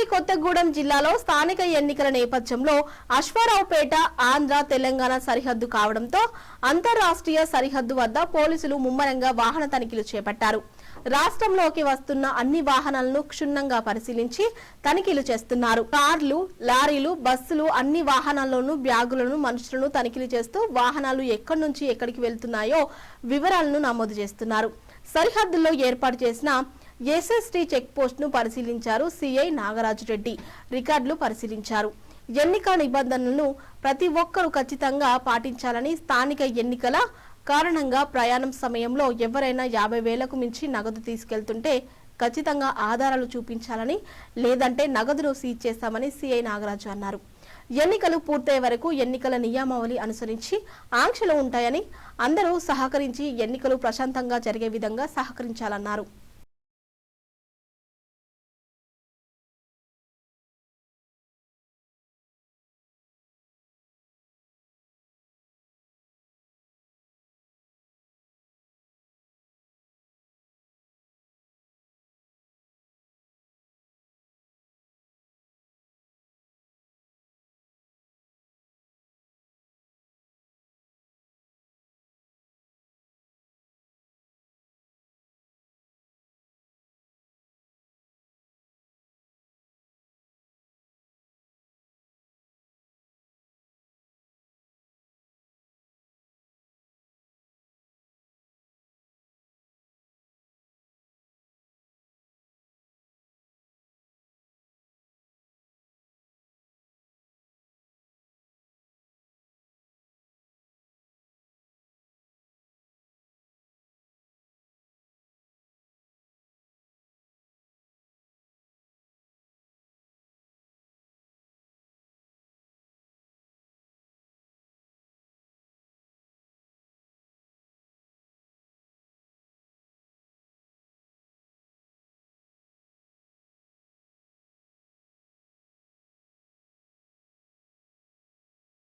భద్రాద్రి కొత్తగూడెం జిల్లాలో స్థానిక ఎన్నికల నేపథ్యంలో అశ్వారావుపేట ఆంధ్ర తెలంగాణ సరిహద్దు కావడంతో అంతర్రాష్ట్రీయ సరిహద్దు వద్ద పోలీసులు ముమ్మరంగా వాహన తనిఖీలు చేపట్టారు. రాష్ట్రంలోకి వస్తున్న అన్ని వాహనాలను క్షుణ్ణంగా పరిశీలించి తనిఖీలు చేస్తున్నారు. కార్లు లారీలు బస్సులు అన్ని వాహనాల్లోనూ బ్యాగులను మనుషులను తనిఖీలు చేస్తూ వాహనాలు ఎక్కడి నుంచి ఎక్కడికి వెళ్తున్నాయో వివరాలను నమోదు చేస్తున్నారు. సరిహద్దుల్లో ఏర్పాటు చేసిన ఎస్ఎస్టీ చెక్ పోస్ట్ను పరిశీలించారు సిఐ నాగరాజు రెడ్డి. రికార్డులు పరిశీలించారు. ఎన్నిక నిబంధనలను ప్రతి ఒక్కరూ ఖచ్చితంగా పాటించాలని స్థానిక ఎన్నికల కారణంగా ప్రయాణం సమయంలో ఎవరైనా యాభై వేలకు మించి నగదు తీసుకెళ్తుంటే ఖచ్చితంగా ఆధారాలు చూపించాలని లేదంటే నగదును సీజ్ చేస్తామని సిఐ నాగరాజు అన్నారు. ఎన్నికలు పూర్తయ్యే వరకు ఎన్నికల నియమావళి అనుసరించి ఆంక్షలు ఉంటాయని అందరూ సహకరించి ఎన్నికలు ప్రశాంతంగా జరిగే విధంగా సహకరించాలన్నారు.